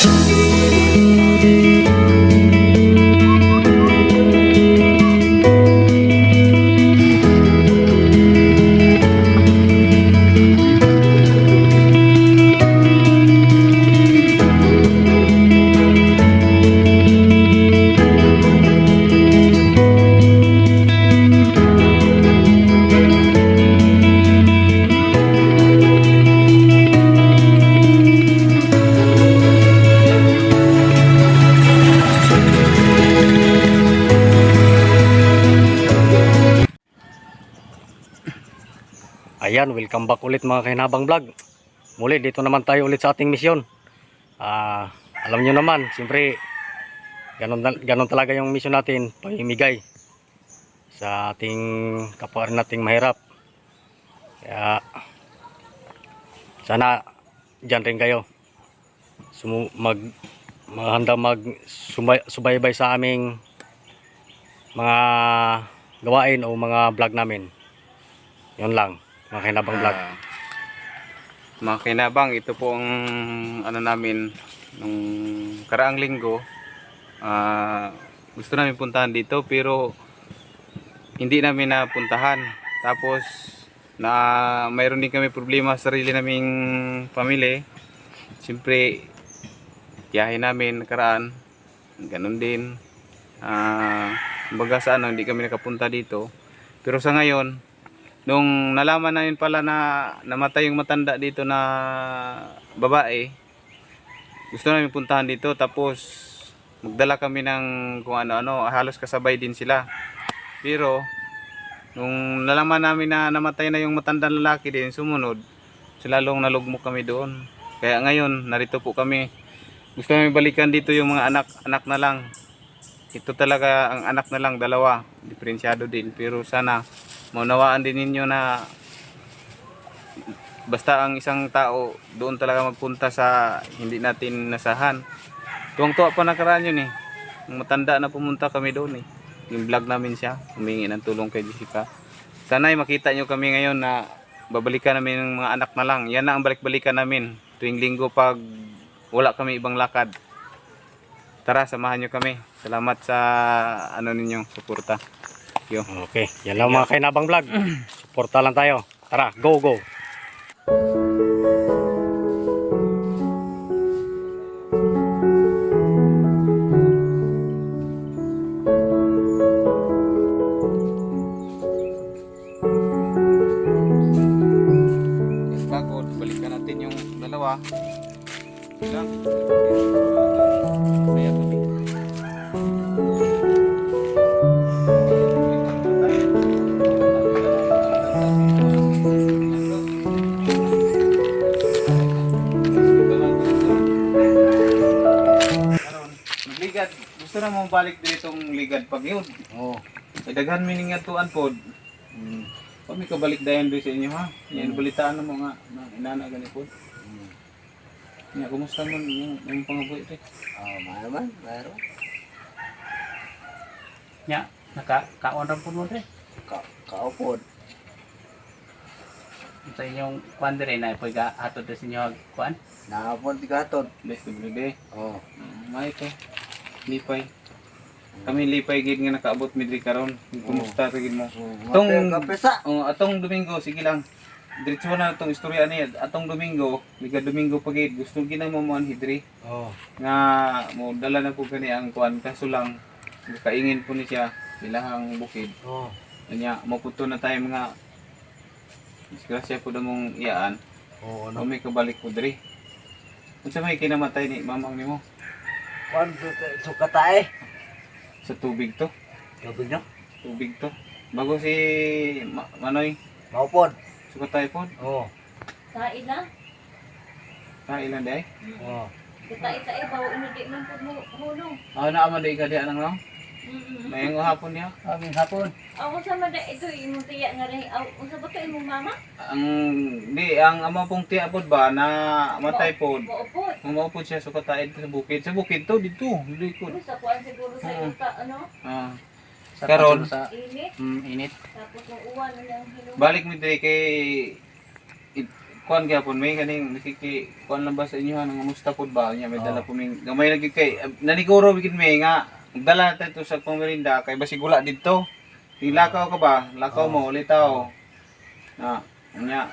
thank Ayan, welcome back ulit mga kahinabang vlog. Muli, dito naman tayo ulit sa ating misyon. Ah, alam nyo naman, siyempre, ganun, ganun talaga yung misyon natin, pamimigay sa ating kapwa nating mahirap. Kaya, sana, dyan rin kayo. Sumu mag, maghanda mag sumay, subaybay sa aming mga gawain o mga vlog namin. Yun lang, mga kahinabang vlog. Ah, mga kinabang, ito po ang ano namin nung karaang linggo. Ah, gusto namin puntahan dito pero hindi namin napuntahan. Tapos na mayroon din kami problema sa sarili naming pamilya. Siyempre, tiyahin namin nakaraan. Ganun din. Ah, kumbaga sa ano, hindi kami nakapunta dito. Pero sa ngayon, nung nalaman namin pala na namatay yung matanda dito na babae, gusto namin puntahan dito tapos magdala kami ng kung ano-ano, halos kasabay din sila. Pero nung nalaman namin na namatay na yung matandang lalaki din sumunod, sila lalong nalugmok kami doon. Kaya ngayon, narito po kami. Gusto namin balikan dito yung mga anak, anak na lang. Ito talaga ang anak na lang, dalawa. Diferensyado din. Pero sana maunawaan din ninyo na basta ang isang tao doon talaga magpunta sa hindi natin nasahan. Tuwang-tuwa pa nakaraan yun eh. Matanda na pumunta kami doon eh. Yung vlog namin siya, humingi ng tulong kay Jessica. Sana ay makita nyo kami ngayon na babalikan namin ng mga anak na lang. Yan na ang balik-balikan namin. Tuwing linggo pag wala kami ibang lakad. Tara, samahan nyo kami. Salamat sa ano ninyong suporta. Yo. Okay, yan lang mga kainabang vlog. Suporta lang tayo. Tara, go go. Bago, balikan natin yung dalawa. Lang. Na mong balik ditong ligad pag yun. Oo. Oh. Daghan mi ning atuan pod. Hmm. Kami kabalik dayon doon sa inyo ha. Yan balitaan mo nga na inana gani pod. Hmm. Ya, kumusta man yung, yung pangabuhi ito? Oh, mayroon, mayroon. nya naka kaon ra pud mo dre Ka kaupod. sa inyong kuan dire na pag hatod sa inyo kuan Nakapod di katod. SWD. Oh. Mm, May ito. Lipay. Kami lipay gid nga nakaabot midri karon. Kumusta sa gid mo? Tong. Oh, atong Domingo sige lang. Diretso na itong istorya niya. Atong Domingo, liga Domingo pagid gusto gina mo mo hidri Oh. nga mo dala na po gani ang kuan kaso lang kaingin po ni siya ilahang bukid. Oh. Kanya maputo na tayo mga disgrasya po na mong iyaan. Oh, Ano? may kabalik po diri. Unsa may kinamatay ni mamang nimo Kwan sukatay. sa tubig to? Gabi nyo. Tubig to. Bago si Ma- Manoy, Maupod. sukatay po. Oh. Kain na. Ta ilan day? Oh. Kita-ita bawa ini di man mo hulong. Ah na aman day ka diha nang lang. May ngo hapon niya. Kaming hapon. Ako sa mada ito imong tiya nga rin. Unsa ba kay imong mama? Ang di ang ama pong tiya pod ba na matay pod. Maupod. Umaupod siya sukatay sa bukid. Sa bukid to dito, likod. Sa kuan siguro sa ita ano, Ah. sa Karon. sa init. mm, init Tapos ang uwan na yung hilong. Balik mi diri kay kuan gyapon may kaning nakiki kuan lang ba sa inyo nang musta pod ba nya may dala po may gamay lagi kay naniguro bigid may nga dala ta to sa pangmerinda kay basi gula didto Ilakaw ka ba? Lakaw mo, ulitaw. Na, nya.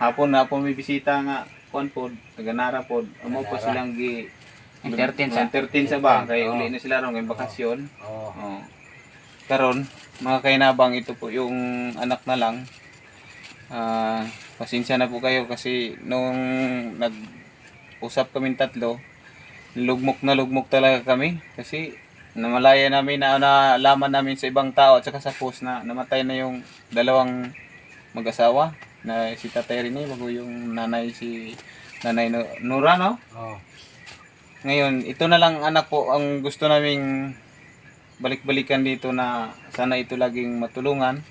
Hapon na po may bisita nga kuan pod, taganara pod. Amo po silang gi Entertain sa- entertain sa ba kay uli na sila ron kay bakasyon. Oo. Oh. Karon, mga kainabang ito po yung anak na lang. Ah, pasensya na po kayo kasi nung nag-usap kami tatlo, lugmok na lugmok talaga kami kasi namalaya namin na nalaman namin sa ibang tao at saka sa post na namatay na yung dalawang mag-asawa na si Tatay Rene, bago yung nanay si Nanay Nu- Nura, no? Oo. Ngayon, ito na lang anak po ang gusto naming balik-balikan dito na sana ito laging matulungan.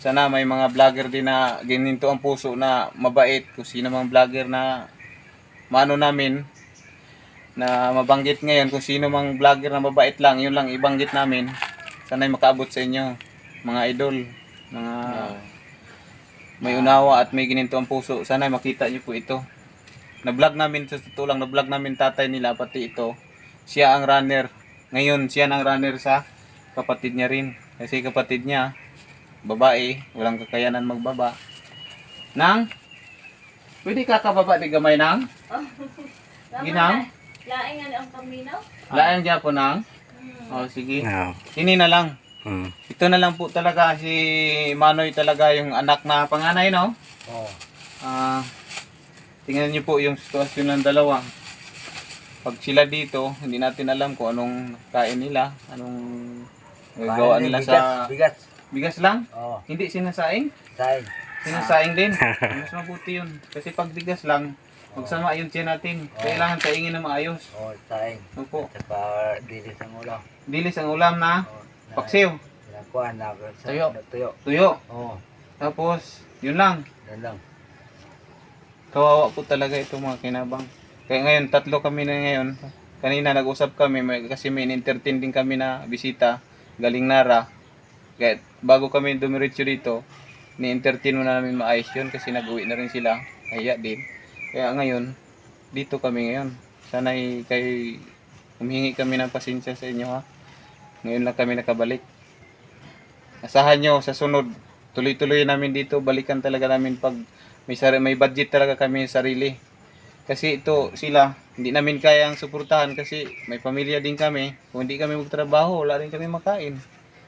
Sana may mga vlogger din na gininto ang puso na mabait. Kung sino mang vlogger na maano namin na mabanggit ngayon kung sino mang vlogger na mabait lang, yun lang ibanggit namin. Sana'y makaabot sa inyo, mga idol, mga may unawa at may gininto ang puso. Sana makita niyo po ito. Na-vlog namin sa totoo lang, na-vlog namin tatay nila pati ito. Siya ang runner. Ngayon, siya ang runner sa kapatid niya rin. Kasi kapatid niya, babae, walang kakayanan magbaba. Nang, pwede ka kababa di gamay nang? Ginang? Laing nga ang paminaw. Laang dyan po nang? Hmm. O, sige. Yeah. Sini na lang. Hmm. Ito na lang po talaga si Manoy talaga yung anak na panganay, no? Oo. Ah, tingnan niyo po yung sitwasyon ng dalawa. Pag sila dito, hindi natin alam kung anong kain nila, anong Paano nila yung sa Bigas. bigas lang. Oo. Hindi sinasaing. Sain. Sinasaing din. Mas mabuti yun. Kasi pag bigas lang, magsama yung tiyan natin. Kailangan saingin na maayos. Oo, sain. Opo. At pa dilis ang ulo. Dilis ang ulam na Oo. Na- paksiw, Nakuha na sa Tuyo. tuyo. tuyo. Oo. Tapos, yun lang. Yan lang. Kawawa po talaga itong mga kinabang. Kaya ngayon, tatlo kami na ngayon. Kanina nag-usap kami may, kasi may entertain din kami na bisita galing Nara. Kaya bago kami dumiretso dito, ni-entertain muna namin maayos yun kasi nag-uwi na rin sila. Kaya din. Kaya ngayon, dito kami ngayon. Sana'y kay humihingi kami ng pasensya sa inyo ha. Ngayon lang kami nakabalik. Asahan nyo sa sunod, tuloy-tuloy namin dito, balikan talaga namin pag may, sari, may budget talaga kami sa sarili. Kasi ito, sila, hindi namin kayang suportahan kasi may pamilya din kami. Kung hindi kami magtrabaho, wala rin kami makain.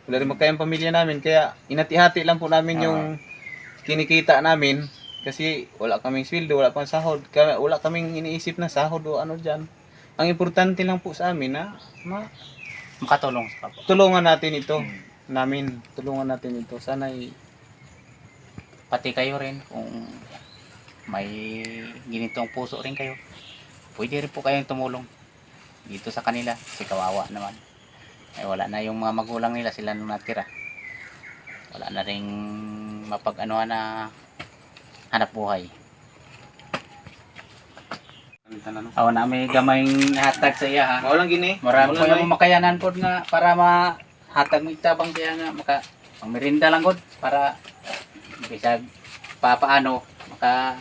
Wala rin makain pamilya namin. Kaya inati-hati lang po namin yung kinikita namin. Kasi wala kaming sweldo, wala pang sahod. Kaya wala kaming iniisip na sahod o ano dyan. Ang importante lang po sa amin na ma Makatulong sa kapwa. tulungan natin ito. Namin, tulungan natin ito. Sana Pati kayo rin kung may ginitong puso rin kayo. Pwede rin po kayong tumulong dito sa kanila. Kasi kawawa naman. Ay wala na yung mga magulang nila sila nung natira. Wala na ring mapag-anuhan na hanap buhay. Awa na may gamayng hatag sa iya ha. Maulang gini. Marami po yung makayanan po nga para mahatag mo itabang kaya nga maka ang merinda lang god para bisag papaano maka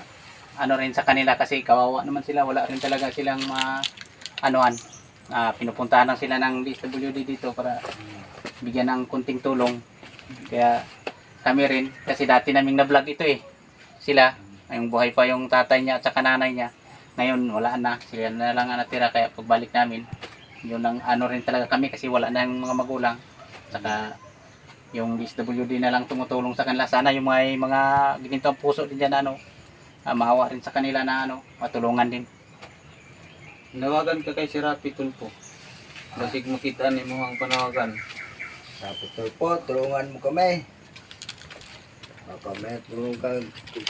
ano rin sa kanila kasi kawawa naman sila wala rin talaga silang ma anuan ah, pinupuntahan lang sila ng DSWD dito para bigyan ng kunting tulong kaya kami rin kasi dati naming na-vlog ito eh sila. Yung buhay pa yung tatay niya at saka nanay niya. Ngayon wala na. Sila na lang ang natira. Kaya pagbalik namin yun ang ano rin talaga kami kasi wala na yung mga magulang. Saka yung DSWD na lang tumutulong sa kanila. Sana yung mga mga ginito ang puso din dyan na ano ah, maawa rin sa kanila na ano matulungan din. Nawagan ka kay si Rapi Tulpo. Basig makita ni mo ang panawagan. Tapos po, tulungan mo kami. Baka may tulong ka,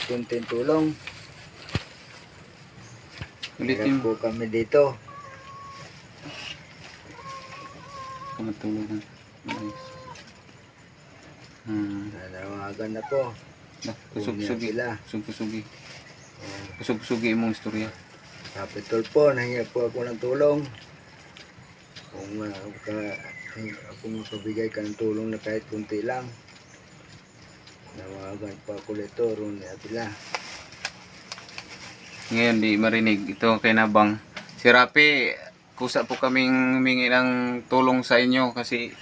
kunting tulong. Ulitin po kami dito. Kumatulungan. Nice. Hmm. Nanawagan na po. Kusog-sugi. Kusog-sugi. Kusog-sugi imong istorya. Kapitol po, nahinga po ako ng tulong. Kung uh, ka, ako makabigay ka ng tulong na kahit kunti lang. Nawagan pa ako dito, ron ni Atila. Ngayon di marinig. Ito kay Nabang. Si Rapi, kusa po kaming humingi ng tulong sa inyo kasi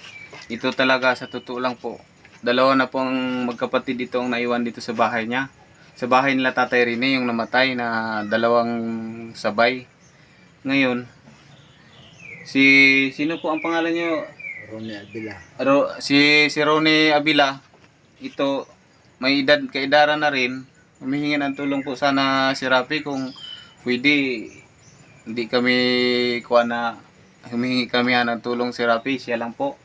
ito talaga sa totoo lang po. Dalawa na po ang magkapatid dito ang naiwan dito sa bahay niya. Sa bahay nila Tatay Rene yung namatay na dalawang sabay. Ngayon, si sino po ang pangalan niyo? Ronnie Abila. Ro, si si Ronnie Abila ito may edad kaedara na rin. Humihingi ng tulong po sana si Rapi kung pwede. Hindi kami kuha na humihingi kami ng tulong si Rapi siya lang po.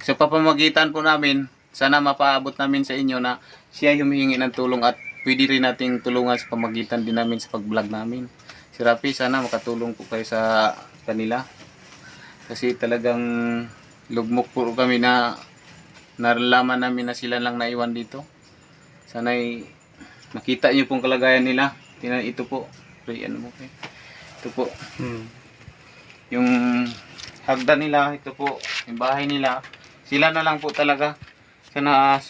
Sa papamagitan po namin sana mapaabot namin sa inyo na siya humihingi ng tulong at pwede rin nating tulungan sa pamagitan din namin sa pag-vlog namin. Si Rapi sana makatulong po kayo sa kanila. Kasi talagang lugmok po kami na nalalaman namin na sila lang naiwan dito. Sana'y makita niyo pong kalagayan nila. Tingnan ito po. Pre, ano mo kayo? Ito po. Hmm. Yung hagdan nila, ito po. Yung bahay nila. Sila na lang po talaga. Sana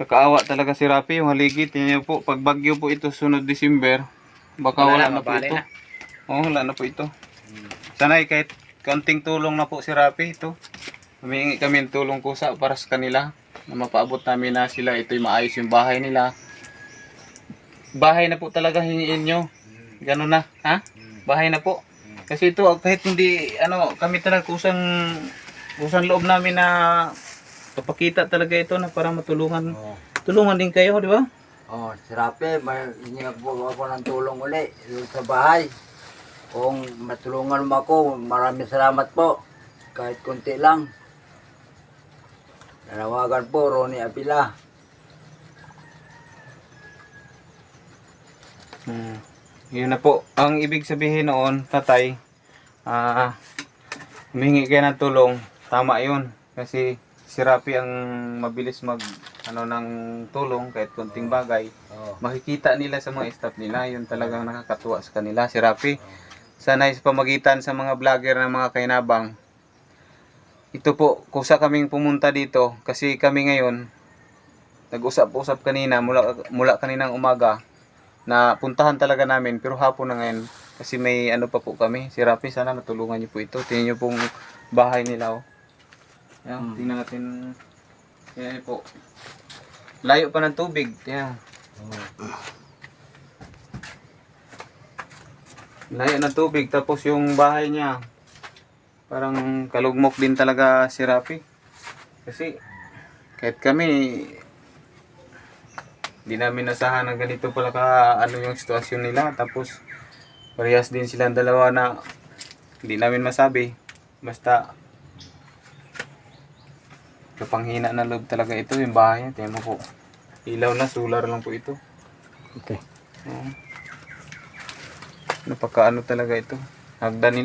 kakaawa talaga si Rapi. Yung haligi, tingnan niyo po. Pag bagyo po ito, sunod December, baka wala, na, po mabali ito. na. Oo, wala na po ito. Sana'y kahit konting tulong na po si Rapi ito. Humingi kami ng tulong kusa para sa kanila na mapaabot namin na sila ito'y maayos yung bahay nila. Bahay na po talaga hingiin nyo. Ganun na, ha? Bahay na po. Kasi ito, kahit hindi, ano, kami talaga kusang, kusang loob namin na papakita talaga ito na para matulungan. Oh. Tulungan din kayo, di ba? Oh, si Rapi, may po ako ng tulong uli sa bahay. Kung matulungan mo ako, maraming salamat po. Kahit konti lang. Nanawagan po, Ronnie Abila. Hmm. Yun na po. Ang ibig sabihin noon, tatay, ah, humingi kayo ng tulong. Tama yun. Kasi si Rapi ang mabilis mag ano ng tulong kahit konting bagay. Oh. Makikita nila sa mga staff nila. Yun talagang nakakatuwa sa kanila. Si Rapi, sana sa pamagitan sa mga vlogger ng mga kainabang. Ito po, kusa kaming pumunta dito kasi kami ngayon nag-usap-usap kanina mula mula kaninang umaga na puntahan talaga namin pero hapon na ngayon kasi may ano pa po kami. Si Rapi sana matulungan niyo po ito. Tingnan niyo pong bahay nila oh. Yan tingnan natin. Yan po. Layo pa ng tubig yan layo ng tubig tapos yung bahay niya parang kalugmok din talaga si Rapi kasi kahit kami Hindi namin nasahan na ganito pala ka ano yung sitwasyon nila. Tapos parehas din silang dalawa na hindi namin masabi. Basta kapanghina na loob talaga ito yung bahay niya. Tingnan mo po. Ilaw na, solar lang po ito. Okay. Oo. Napaka ano talaga ito. Hagdan nila.